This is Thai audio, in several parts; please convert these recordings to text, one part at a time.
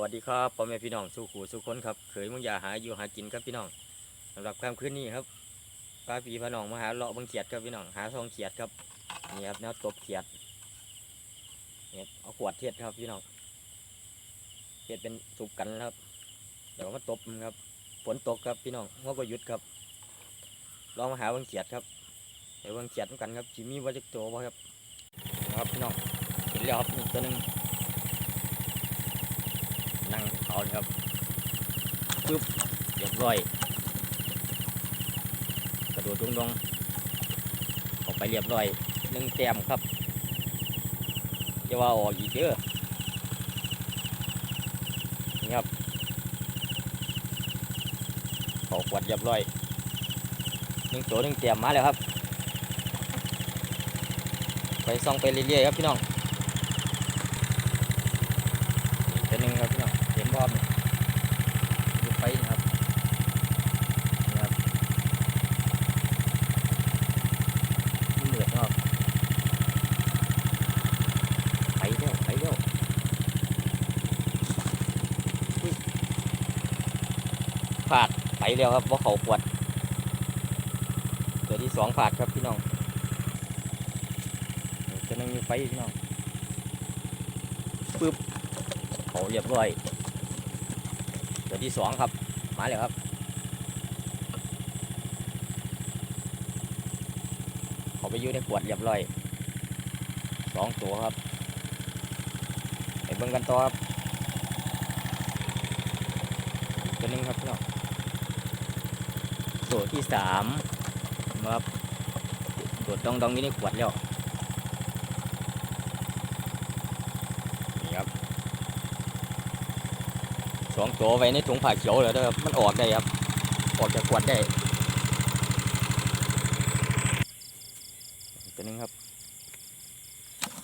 วัสดีครับพ่อแม่พี่น้องสู้ขู่สู้คนครับเคยมึงอย่าหาอยู่หากินครับพี่น้องสำหรับค่ำคืนนี้ครับป้าพี่พี่น้องมาหาเลาะบังเขียดครับพี่น้องหาซองเขียดครับนี่ครับแนวตบเขียดเนี่ยเอาขวดเทียดครับพี่น้องเทียดเป็นสุกกันครับ เดี๋ยวมาตบครับฝนตกครับพี่น้องงก็หยุดครับลองมาหาบังเขียดครับเดี๋ยวบังเขียดกันครับจิมีว่าจะโตบ่ครับครับพี่น้องเห็นแล้วครับตัวหนึง นั่งเขาครับปึ๊บเรียบร้อย กระโดดดงดงออกไปเรียบร้อยหนึ่งแต้มครับจะว่าออกอีกเด้อนี่ครับเขาขวดเรียบร้อยหนึ่งตัวหนึ่งแต้มมาแล้วครับ ไปส่องไปเรื่อยๆครับพี่น้องอีกตัวหนึ่งครับพี่น้องเห็นบอมอยู่ไปนะครับนี่ครับเหลือดครับไปเร็วไปเร็วอุ๊ยผาดไปเร็วครับว่าเขาขวด ตัวที่สองผาดครับพี่น้องอีกตัวหนึงอยู่ไปพี่น้องปึ๊บเขาเรียบร้อย ตัวที่สองครับ มาเลยครับ เขาไปอยู่ในขวดเรียบร้อยสองตัวครับไปเบิ่งกันต่อครับอีกตัวนึงครับพี่น้อง ตัวที่สามมาครับตัวดองดองๆอยู่ขวดแล้วนี่ครับสองตัวไว้ในถุงผ้าเขียวเลยเด้อครับมันออกได้ครับ ออกจากขวดได้ตัวนึงครับ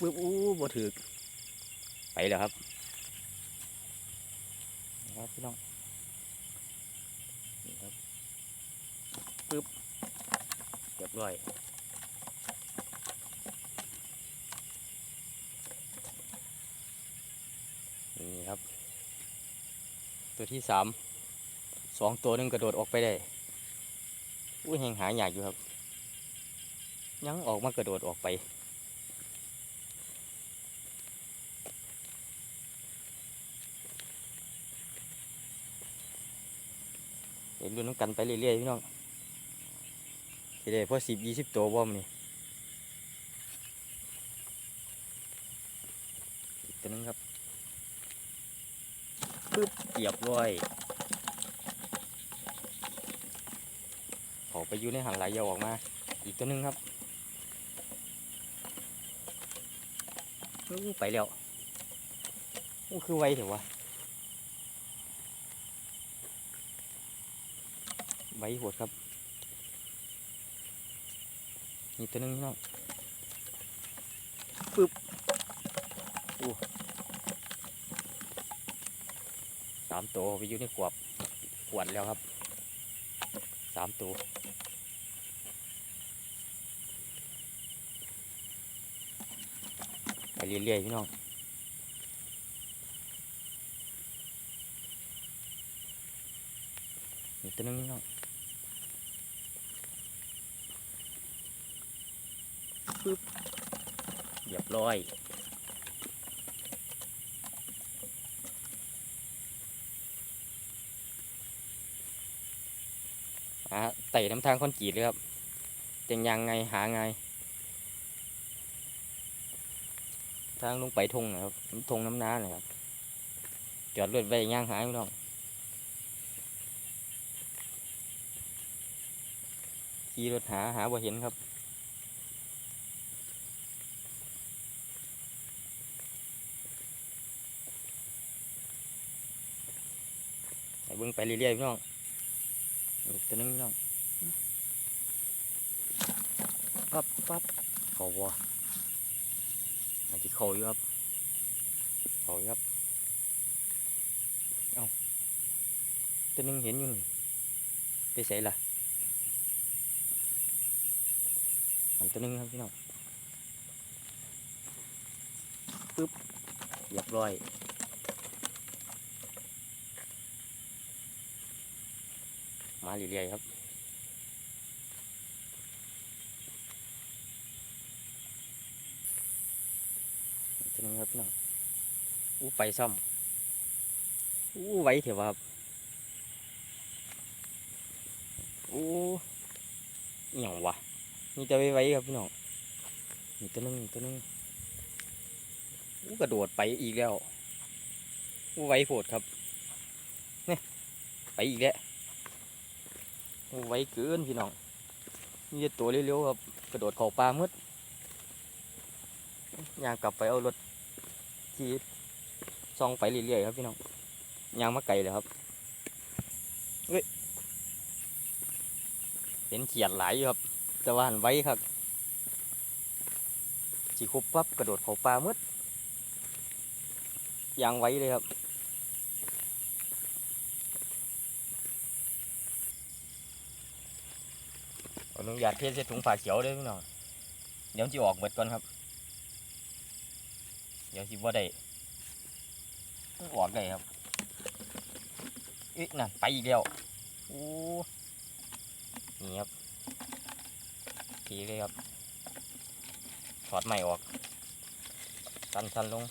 ปึ๊บอู้บ่ถือไปแล้วครับนี่ครับพี่น้องนี่ครับ ปึ๊บเรียบร้อยนี่ครับ ตัวที่สามสองตัวหนึงกระโดดออกไปได้อุ้ยแหงหายากอยู่ครับ ยังออกมากระโดดออกไปเห็นดูน้ำกันไปเรื่อยๆพี่น้อง ทีเดียวพอสิบยี่สิบตัวบ่มนี่อีกตัวนึงครับปึ๊บเรียบร้อยขาไปอยู่ในหันไหลยาวออกมา อีกตัวนึงครับไปแล้วอู้คือไวเถอะวะไวโหดครับ อีกตัวหนึงพี่น้องปึ๊บอู้สามตัวไปอยู่ในขวบขวดแล้วครับสามตัวไปเรื่อยๆพี่น้องนี่ตัวหนึงพี่น้อง ปึ๊บเรียบร้อยหาไต่น้ำทางคอนกรีตเลยครับเป็นยังไงหาไง ทางลงไปทงนะครับทงน้ำน้านะครับ จอดรถไว้ย่างหาไม่ต้องขี่รถหาหาบ่เห็นครับ เบิ่งไปเรื่อยๆพี่น้องอีกตัวนึงพี่น้องปั๊บปั๊บเขาวัวอาจจะเขาอยู่ครับเขาอยู่ครับเอ้าตัวนึงเห็นอยู่นี่ไปใส่ละอันตัวนึงครับพี่น้องปึ๊บเรียบร้อย มาเรื่อยๆครับอีกทีหนึงครับพี่น้องอู้ไปซ่อมอู้ไว้เถอะครับอู้หย่างวะนี่จะไว้ไว้ครับพี่น้องนี่ตัวนึงมีตัวนึงอู้กระโดดไปอีกแล้วอู้ไว้โผดครับเนี่ยไปอีกแล้ว ไวเกินพี่น้องนี่ตัวเร็วๆครับกระโดดเข้าป่ามืดย่างกลับไปเอารถที่ซองไปเรื่อยๆครับพี่น้องย่างมาไกลเลยครับเฮ้ยเห็นเขียดหลอยู่ครับ แต่ว่าหันไว้ครับจีคุบปั๊บกระโดดเข้าป่ามืดย่างไว้เลยครับ นุญาตเทใส่ถุงผ้าเขียวเลยพี่น้องเดี๋ยวจะออกเบิดก่อนครับ เดี๋ยวสิบ่าได้ออกได้ครับอีกนั่นไปอีกแล้วโอ้นี่ครับทีเลยครับถอดใหม่ออกสันสันๆลง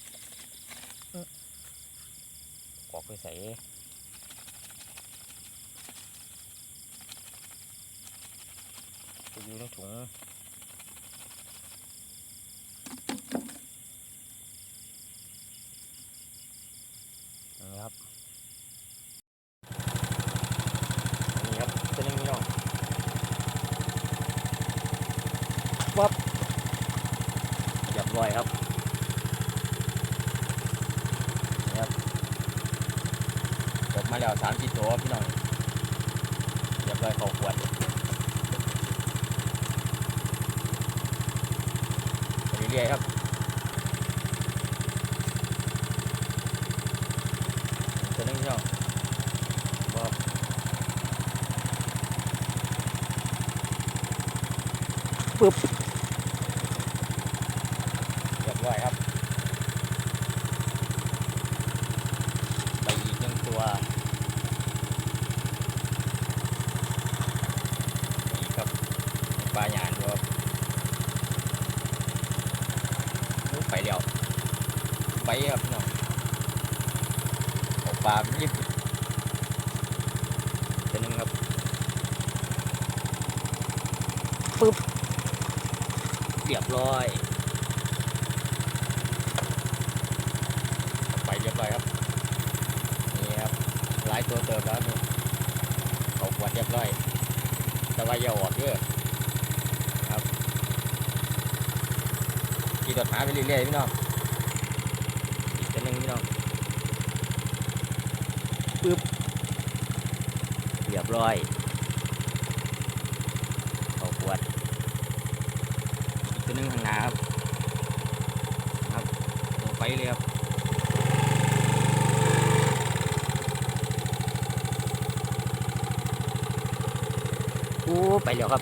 ออกไปใส่ จะ อยู่ในถุงนี่ครับนี่ครับตัวนึงพี่น้องวับเรียบร้อยครับนี่ครับจบมาแล้วสามสี่ตัวพี่น้องเรียบร้อยเข้าขวด ไป เรื่อยๆครับตัวนึงเนาะบอบปึ๊บเรียบร้อยครับไปอีกหนึ่งตัวนี่ครับปลาหยานดูครับ โอ้ ไปแล้วไปครับพี่น้องเอาปลารีบตัวหนึงครับปึ๊บเรียบร้อยเอาไปเรียบร้อยครับนี่ครับหลายตัวเติมแล้วนี่เอาขวดเรียบร้อยแต่ว่าอย่าออกเด้อ ขี่รถหาไปเรื่อยๆพี่น้องอีกตัวหนึ่งพี่น้องปึ๊บเรียบร้อยเอาขวดอีกตัวหนึ่งข้างหน้าครับครับลงไปเลยครับโอ้ไปแล้วครับ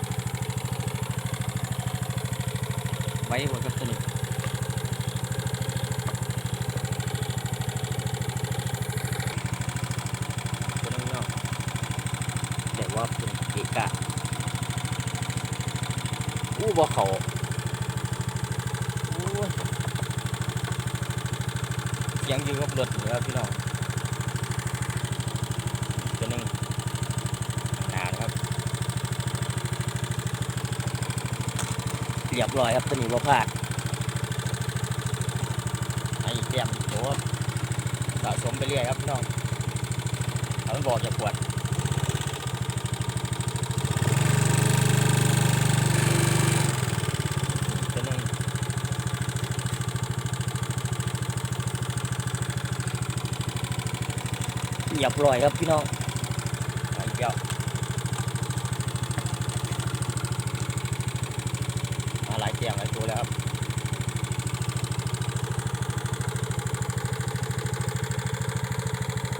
ไว้บนกับตัวนี้ ตัวนึงเนาะแต่ ว่าเป็นเอกะอู้บ่เขายเสียงยู่กับรถนี่ครับพี่น้องตัวนึงข้างหนาครับเรียบร้อยครับตัวนี้บ่พลาดไอ้แก้มอีกตัวสะสมไปเรื่อยครับพี่น้องเอาบอกจะปวดตัวหนึง เรียบร้อยครับพี่น้องไปอีกแล้วมาหลายแก้มหลายตัวแล้วครับ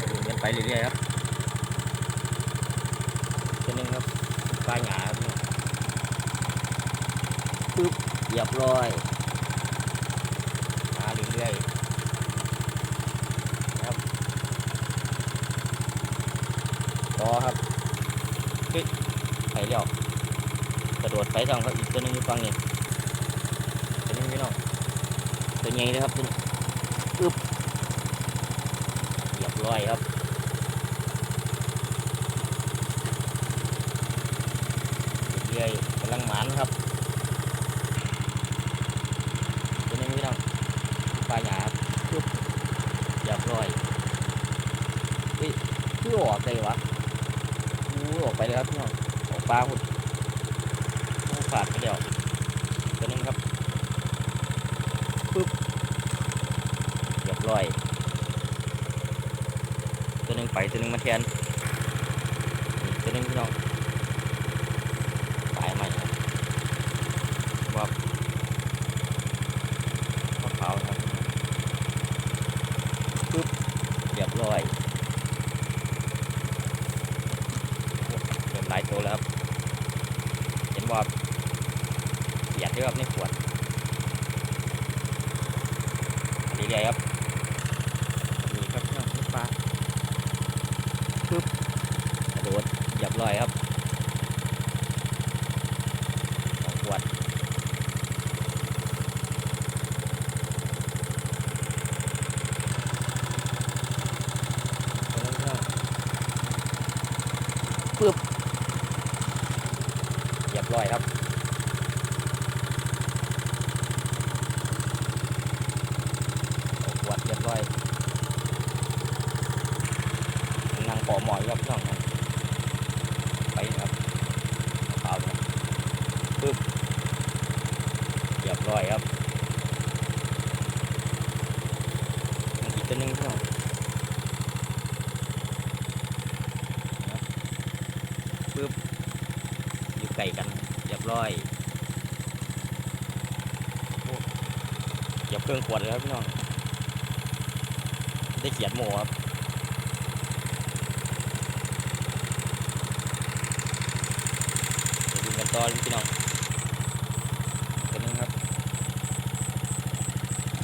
เดินกันไปเรื่อยๆครับตัวหนึงครับปลายหงาครับพี่น้องปึ๊บเรียบร้อยมาเรื่อยๆ นะครับต่อครับเฮ้ยไปแล้วกระโดดไปทางเขาอีกตัวนึงอยู่ฝั่งนี้ตัวนึงพี่น้องตัวใหญ่เลยครับตัวนี้อึบเรียบร้อยครับเรื่อยกำลังหมานครับตัวนึงพี่น้องปลาหยาครับอึบเรียบร้อยเฮ้ยคือออกเลยวะ อู้ออกไปเลยครับพี่น้องออกปลาหุ่นขาดไปแล้วตัวหนึงครับปึ๊บเรียบร้อย ตัวหนึงไปตัวหนึงมาแทนตัวหนึงพี่น้องตายใหม่ครับวับขาวครับปึ๊บเรียบร้อย เริ่ม หลายตัวแล้วครับ เห็นว่าเขียดด้วยครับในขวดอันนี้เลยครับนี่ครับน้องปลาปึ๊บกระโดดเหยียบลอยครับสองขวดตัวนั้นก็ปึ๊บ เรียบร้อยครับขวดเรียบร้อยนั่งปอหมอยครับน้องครับไปครับเปล่าเนี่ยปึ๊บเรียบร้อยครับอีกตัวหนึงพี่น้องปึ๊บอยู่ไกลกัน ร้อยเหยียบเครื่องขวดเลยครับพี่น้อง ได้เขียนหมูครับเดี๋ยวดูกันต่อพี่น้องตัวนึงครับ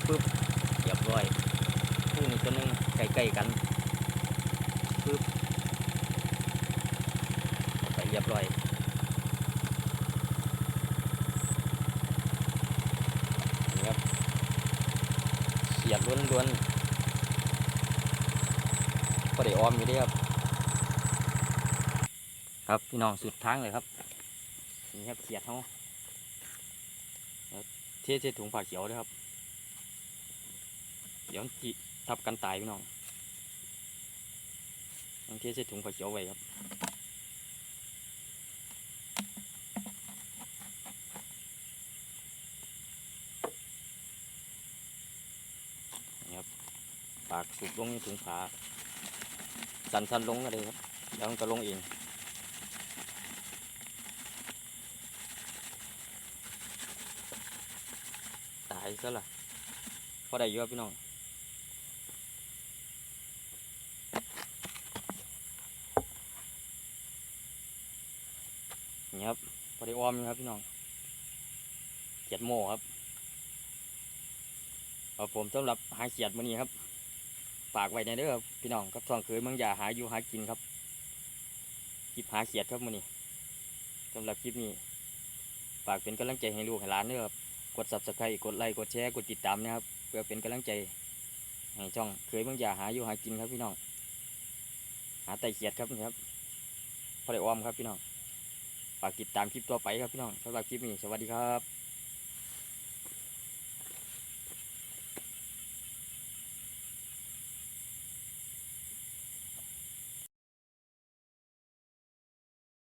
ปึ๊บเรียบร้อยคู่นี้ตัวนึงใกล้ๆกันปึ๊บเอาไปเรียบร้อย นี่ครับเขียดล้วนๆก็ได้ ออมอยู่เดีครับ ครับพี่น้องสุดทางเลยครับนี่ครับเขียดเขาเทใส่ถุงผ้าเขียวด้วยครับ เดี๋ยวที่ทับกันตายพี่น้องต้องเทใส่ถุงผ้าเขียวไว้ครับปากสุกลงในถุงผ้า สันสันๆลงก็ได้ครับเดี๋ยวมันก็ลงเองตายซะละพอได้เยอะพี่น้องนี่ครับพอได้ออมครับพี่น้องเขียดโมครับเอาผมสำหรับหาเขียดมื้อนี้ครับ ฝากไว้ในเด้อพี่น้องครับท่องเคยเมืองอย่าหาอยู่หากินครับคลิปหาเขียดครับมื้อนี้สำหรับคลิปนี้ ฝากเป็นกำลังใจให้ลูกให้หลานเด้อครับกด subscribe กดไลค์กดแชร์กดติดตามนะครับเพื่อเป็นกำลังใจให้ช่องเคยเมืองอย่าหาอยู่หากินครับพี่น้องหาไตเขียดครับนี่ครับพอได้ออมครับพี่น้องฝากติดตามคลิปต่อไปครับพี่น้องสำหรับคลิปนี้สวัสดีครับ